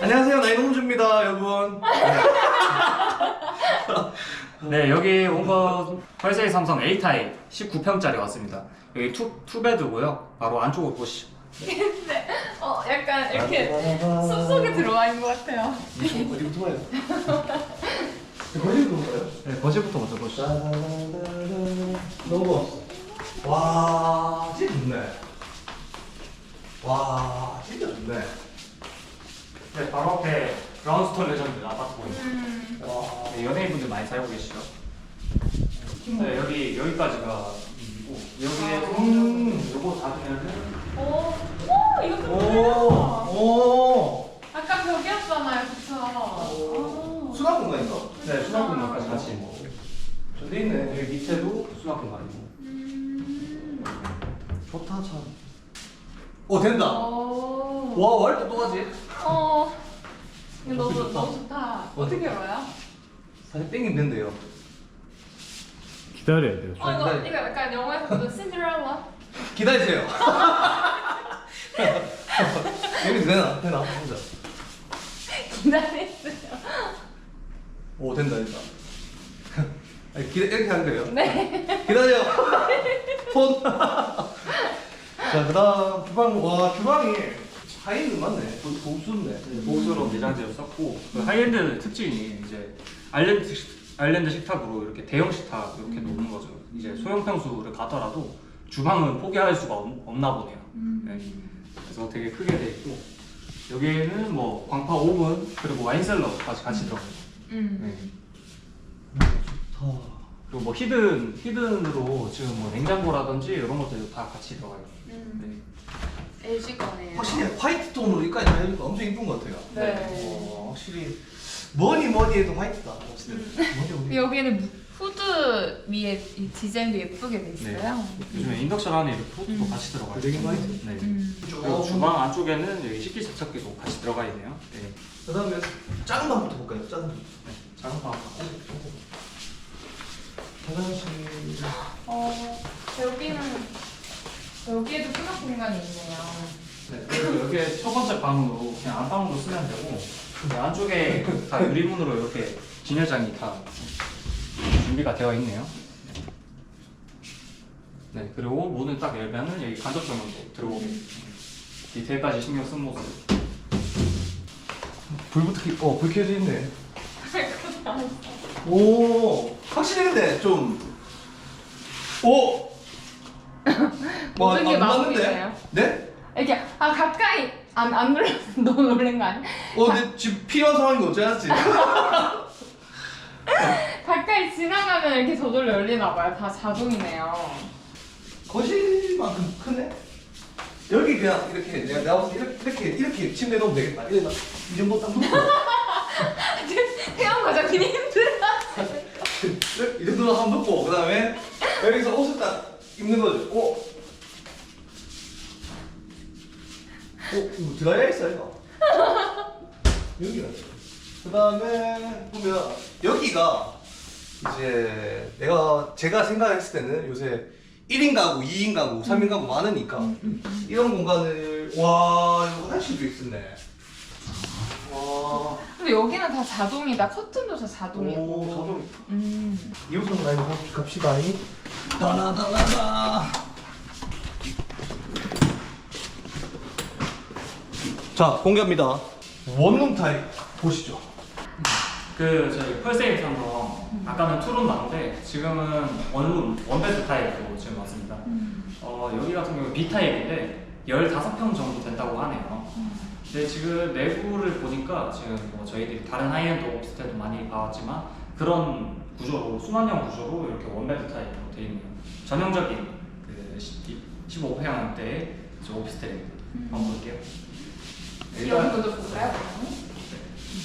안녕하세요. 나이노문주입니다 여러분. 네 여기 온 건 펄세이 삼성 A타입 19평짜리 왔습니다. 여기 투, 투베드고요. 바로 안쪽을 보시죠. 근데 어 약간 이렇게 숲속에 들어와 있는 것 같아요. 어디부터 봐요? 거기부터 볼까요? 네 거실부터 먼저 보시죠. 너무 와 진짜 좋네. 와 진짜 좋네 네 바로 앞에 브라운스톤 레전드 아파트 보입니다 음. 와 네, 연예인분들 많이 살고 계시죠 네 여기 여기까지가 이고 여기에 음. 요거 닫으면은 오, 오 이거 좀 오, 오. 아까 벽이었잖아요, 그쵸? 수납 공간인가? 네 수납 공간까지 같이 있고 저기 있네 여기 밑에도 수납 공간이고 음. 좋다 참. 어 된다. 오. 와 왈도 또 하지? 어. 이거 너무 좋다. 너무 좋다. 어떻게 열어요? 사실 땡기면 된대요. 기다려야 돼요. 어 이거 기다려. 이거 약간 영화에서 보던 신데렐라. 기다리세요. 여기 되나? 되나? 보자. 기다리세요. 오 된다 된다. 아니, 기다 이렇게 하는 거예요? 네. 기다려. 손. 자 그 다음 주방 와 주방이 하이는 맞네. 고- 고수네. 보수로 내장재를 썼고 그 하이엔드 특징이 이제 아일랜드 식- 아일랜드 식탁으로 이렇게 대형 식탁 이렇게 놓는 거죠. 이제 소형 평수를 가더라도 주방은 포기할 수가 없, 없나 보네요. 네. 그래서 되게 크게 돼 있고 여기에는 뭐 광파 오븐 그리고 와인셀러까지 같이 들어가요. 음. 네. 그리고 뭐 히든 히든으로 지금 뭐 냉장고라든지 이런 것들 다 같이 들어가요. 음. 네. LG 거네요. 확실히 화이트 톤으로 여기까지 다 해주니까 엄청 이쁜 것 같아요. 네. 어, 확실히 뭐니 뭐니 해도 화이트다. 확실히. 뭐니 뭐니. 여기에는 무- 후드 위에 이 디자인도 예쁘게 돼 있어요. 요즘에 인덕션 안에 이렇게 포트도 음. 같이 들어가요. 되게 많이 네. 음. 그리고 주방 안쪽에는 여기 식기 세척기도 같이 들어가 있네요. 네. 그 다음에 작은 방부터 볼까요? 작은 방. 네. 작은 방. 화장실. 어 여기는 여기에도 수납 공간이 있네요. 네. 그리고 여기 첫 번째 방으로 그냥 안방으로 쓰면 되고 네, 안쪽에 다 유리문으로 이렇게 진열장이 다 준비가 되어 있네요. 네. 그리고 문을 딱 열면은 여기 간접 조명도 들어오게 디테일까지 신경 쓴 모습. 불부터 켜, 어, 불 켜져 있네. 오, 확실히 근데 좀, 오! 와, 모든 게 안 마법이네요. 맞는데? 네? 이렇게 아 가까이 안 안 눌러 너무 놀란 거 아니야? 어, 근데 지금 필요한 상황인 거 알았지? 가까이 지나가면 이렇게 저절로 열리나 봐요. 다 자동이네요. 거실만큼 크네? 여기 그냥 이렇게, 내가 내가 봤을 때 이렇게, 이렇게, 이렇게 침대 놓으면 되겠다. 이래, 나, 이 정도 딱 놓고. 태양 과장님 힘들어. 이 정도 한번 놓고, 그 다음에 여기서 옷을 딱 입는 거죠. 오! 오, 이거 드라이어 있어요, 이거. 여기가. 그 다음에 보면 여기가 이제 내가 제가 생각했을 때는 요새 1인 가구, 2인 가구, 3인 가구 많으니까 이런 공간을 와 이거 화장실도 있었네. 와. 근데 여기는 다 자동이다. 커튼도 다 자동이고. 오, 자동. 음. 이웃성 라인 갑시다. 따라따라라. 자 공개합니다. 원룸 타입 보시죠. 그 저희 펄세이 삼성 아까는 투룸 나온데 지금은 원룸 원베드 타입으로 지금 왔습니다. 어, 여기 같은 경우 B 타입인데 15평 정도 된다고 하네요. 근데 지금 내부를 보니까 지금 뭐 저희들이 다른 하이엔드 오피스텔도 많이 봐왔지만 그런 구조로 순환형 구조로 이렇게 원베드 타입으로 되어 있네요. 전형적인 그 15평형대의 오피스텔입니다. 한번 볼게요. 여기 먼저 볼까요?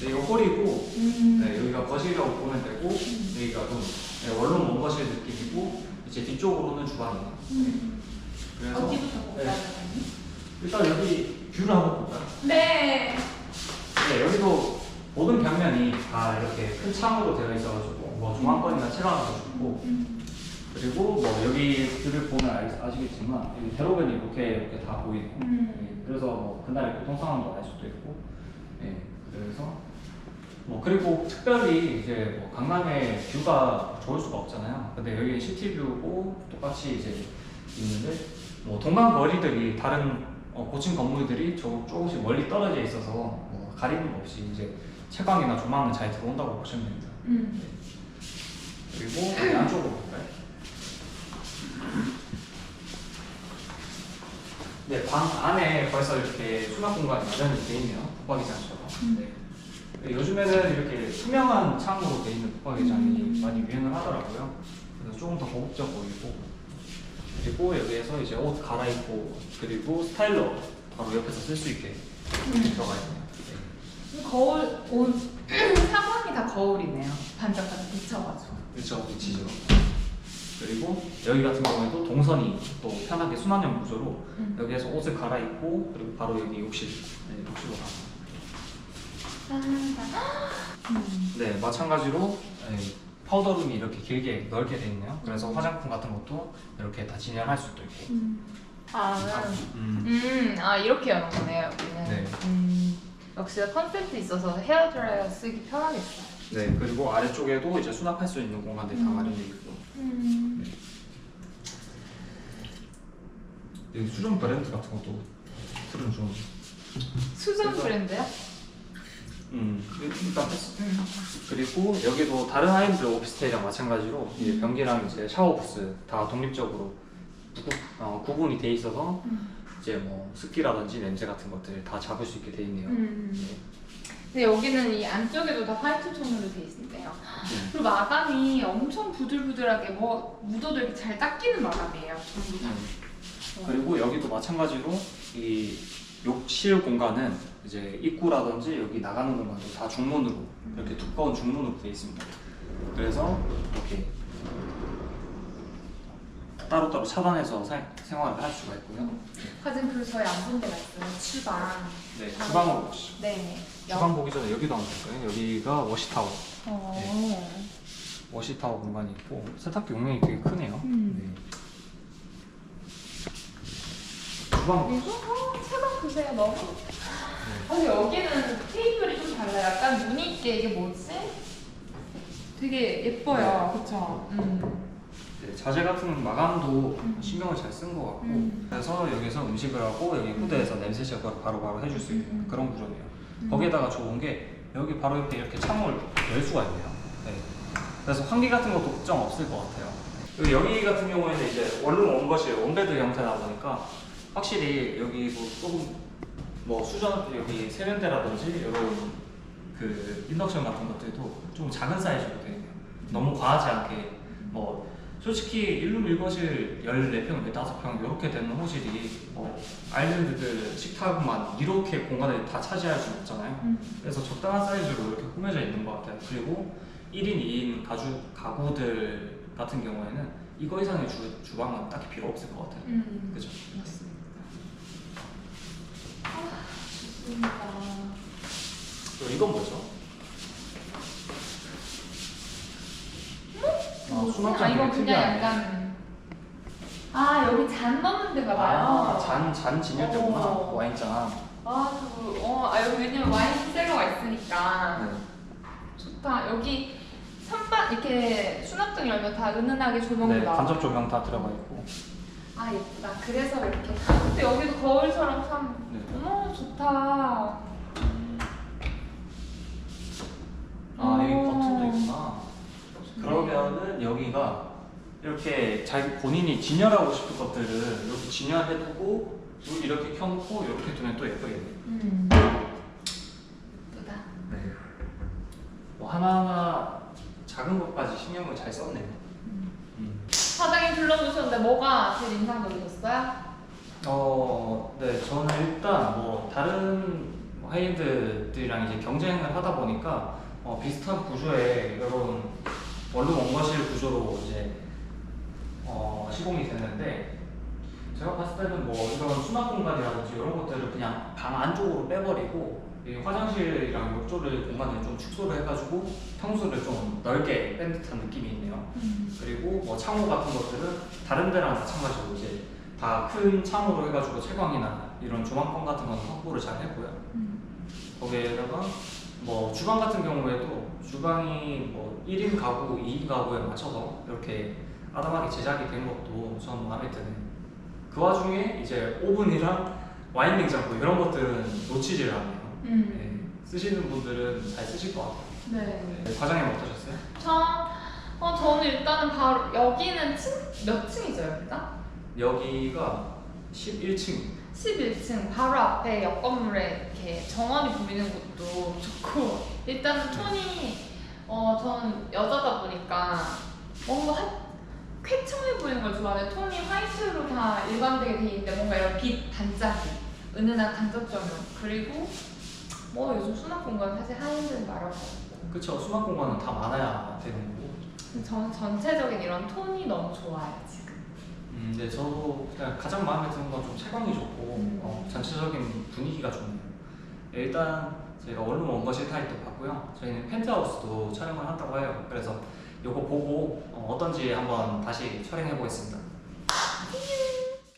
네, 이거 홀이고 음. 네, 여기가 거실이라고 보면 되고 여기가 룸 네, 원룸 원거실 느낌이고 이제 뒤쪽으로는 주방이에요 그래서 어디부터 볼까요? 네, 일단 여기 뷰를 한번 볼까요? 네. 네, 여기도 모든 벽면이 다 이렇게 큰 창으로 되어 있어가지고 뭐 중앙권이나 채광도 좋고 그리고 뭐 여기 뷰를 보면 알, 아시겠지만 여기 대로변이 이렇게 이렇게 다 보이네요 음. 네, 그래서 뭐 그날의 교통 상황도 알 수도 있고 네, 그래서 뭐 그리고 특별히 이제 뭐 강남의 뷰가 좋을 수가 없잖아요. 근데 여기 시티뷰고 똑같이 이제 있는데 뭐 동강 거리들이 다른 어, 고층 건물들이 조, 조금씩 멀리 떨어져 있어서 뭐 가리는 거 없이 이제 채광이나 조망은 잘 들어온다고 보시면 됩니다. 음. 그리고 안쪽으로 볼까요? 네, 방 안에 벌써 이렇게 수납 공간이 마련이 돼 있네요. 붙박이장처럼. 네. 네, 요즘에는 이렇게 투명한 창으로 돼 있는 붙박이장이 많이 유행을 하더라고요. 그래서 조금 더 고급져 보이고 그리고 여기에서 이제 옷 갈아입고 그리고 스타일러 바로 옆에서 쓸 수 있게 이렇게 들어가 있네요. 네. 거울 옷 사방이 다 거울이네요. 반짝반짝 비쳐가지고. 그렇죠, 위치죠. 그리고 여기 같은 경우에도 동선이 또 편하게 순환형 구조로 음. 여기에서 옷을 갈아입고 그리고 바로 여기 욕실, 네, 욕실로 음. 네 마찬가지로 네, 파우더룸이 이렇게 길게 넓게 돼 있네요. 그래서 화장품 같은 것도 이렇게 다 진열할 수도 있고. 아, 음. 음, 아 이렇게 여는 거네요 여기는. 네. 음, 역시 컨셉트 있어서 헤어 드라이어 쓰기 편하겠어요. 네 그리고 아래쪽에도 이제 수납할 수 있는 공간들이 다 음. 마련돼 있고 음. 여기 수정 브랜드 같은 것도 틀은 좀 수전 브랜드요? 음, 일단 패스. 음. 그리고 여기도 다른 하이엔드 오피스텔이랑 마찬가지로 이제 음. 변기랑 이제 샤워 부스 다 독립적으로 구, 어, 구분이 돼 있어서 음. 이제 뭐 습기라든지 냄새 같은 것들을 다 잡을 수 있게 돼 있네요. 음. 네. 근데 여기는 이 안쪽에도 다 화이트 톤으로 돼 있는데요. 음. 그리고 마감이 엄청 부들부들하게 뭐 묻어도 이렇게 잘 닦이는 마감이에요. 전부 다. 음. 그리고 여기도 마찬가지로 이 욕실 공간은 이제 입구라든지 여기 나가는 공간도 다 중문으로 이렇게 두꺼운 중문으로 되어 있습니다. 그래서 이렇게 따로따로 차단해서 사- 생활을 할 수가 있고요. 과진 그리고 저희 안 본 데가 있어요. 주방. 네, 주방으로 보시죠. 네. 주방 보기 전에 여기도 한번 볼까요? 여기가 워시타워. 어. 워시타워 공간이 있고 세탁기 용량이 되게 크네요. 음. 네. 주방 그리고 어, 차방 보세요. 너무. 네. 근데 여기는 테이블이 좀 달라요. 약간 무늬 있게 이게 뭐지? 되게 예뻐요. 그쵸? 음. 네, 자재 같은 마감도 음. 신경을 잘 쓴 것 같고 음. 그래서 여기서 음식을 하고 여기 후대에서 냄새 제거를 바로바로 해줄 수 있는 음. 그런 구조네요. 음. 거기에다가 좋은 게 여기 바로 옆에 이렇게 창을 열 수가 있네요. 네. 그래서 환기 같은 것도 걱정 없을 것 같아요. 그리고 여기 같은 경우에는 이제 원룸 원거실 원베드 형태다 보니까 확실히 여기도 조금 뭐 수전 여기 세면대라든지 이런 그 인덕션 같은 것들도 좀 작은 사이즈로 되어 있네요. 너무 과하지 않게 뭐 솔직히 1룸 1거실 14평, 15평 이렇게 되는 호실이 뭐 아일랜드들 식탁만 이렇게 공간을 다 차지할 수는 없잖아요. 음. 그래서 적당한 사이즈로 이렇게 꾸며져 있는 것 같아요. 그리고 1인, 2인 가구, 가구들 같은 경우에는 이거 이상의 주, 주방은 딱히 필요 없을 것 같아요. 음. 그죠? 맞습니다. 아, 좋습니다. 이건 뭐죠? 아, 뭐지? 수납장 아, 이거 되게 그냥 특이하네. 약간 아 여기 잔 넣는 데가 봐요. 아, 잔, 잔 진열대구나. 어. 와인잔. 아, 그, 어, 아 여기 왜냐면 와인 셀러가 있으니까 네. 좋다. 여기 선반 이렇게 수납등 열면 다 은은하게 조명이 네, 나와. 간접 조명 다 들어가 있고. 아 예쁘다. 그래서 이렇게. 근데 여기도 거울처럼 참. 네. 어머 좋다. 아, 여기 오. 버튼도 있구나. 여기가 이렇게 자기 본인이 진열하고 싶은 것들을 이렇게 진열해두고 또 이렇게 켜놓고 이렇게 두면 또 예쁘겠네. 음. 예쁘다. 네. 뭐 하나하나 작은 것까지 신경을 잘 썼네요. 음. 사장님 불러주셨는데 뭐가 제일 인상적이셨어요? 어, 네, 저는 일단 뭐 다른 하이엔드들이랑 이제 경쟁을 하다 보니까 어, 비슷한 구조의 이런 원룸 원거실 구조로 이제 어, 시공이 됐는데 제가 봤을 때는 뭐 이런 수납 공간이라든지 이런 것들을 그냥 방 안쪽으로 빼버리고 이 화장실이랑 욕조를 공간을 좀 축소를 해가지고 평수를 좀 넓게 뺀 듯한 느낌이 있네요. 그리고 뭐 창호 같은 것들은 다른 데랑 마찬가지로 이제 다 큰 창호로 해가지고 채광이나 이런 조망권 같은 건 확보를 잘 했고요. 음. 거기에다가 뭐 주방 같은 경우에도 주방이 뭐 1인 가구, 2인 가구에 맞춰서 이렇게 아담하게 제작이 된 것도 전 마음에 드네요. 그 와중에 이제 오븐이랑 와인 냉장고 이런 것들은 놓치질 않네요. 음. 네, 쓰시는 분들은 잘 쓰실 것 같아요. 네. 네, 과장님 어떠셨어요? 저, 어, 저는 일단은 바로, 여기는 층, 몇 층이죠, 여기가? 여기가 11층. 11층 바로 앞에 옆 건물에 이렇게 정원이 보이는 곳도 좋고 일단 톤이 어 저는 여자다 보니까 뭔가 화- 쾌청해 보이는 걸 좋아하는데 톤이 화이트로 다 일관되게 돼 있는데 뭔가 이런 빛 반짝이 은은한 간접 조명 그리고 뭐 요즘 수납 공간 사실 하이엔드는 마렵고 그쵸 수납 공간은 다 많아야 되는 거고. 저는 전체적인 이런 톤이 너무 좋아요 지금 음, 네, 저도 그냥 가장 마음에 드는 건 좀 채광이 좋고 음. 어, 전체적인 분위기가 좋네요. 일단 저희가 원룸 원거실 타입도 봤고요. 저희는 펜트하우스도 촬영을 한다고 해요. 그래서 이거 보고 어, 어떤지 한번 다시 촬영해 보겠습니다. 음.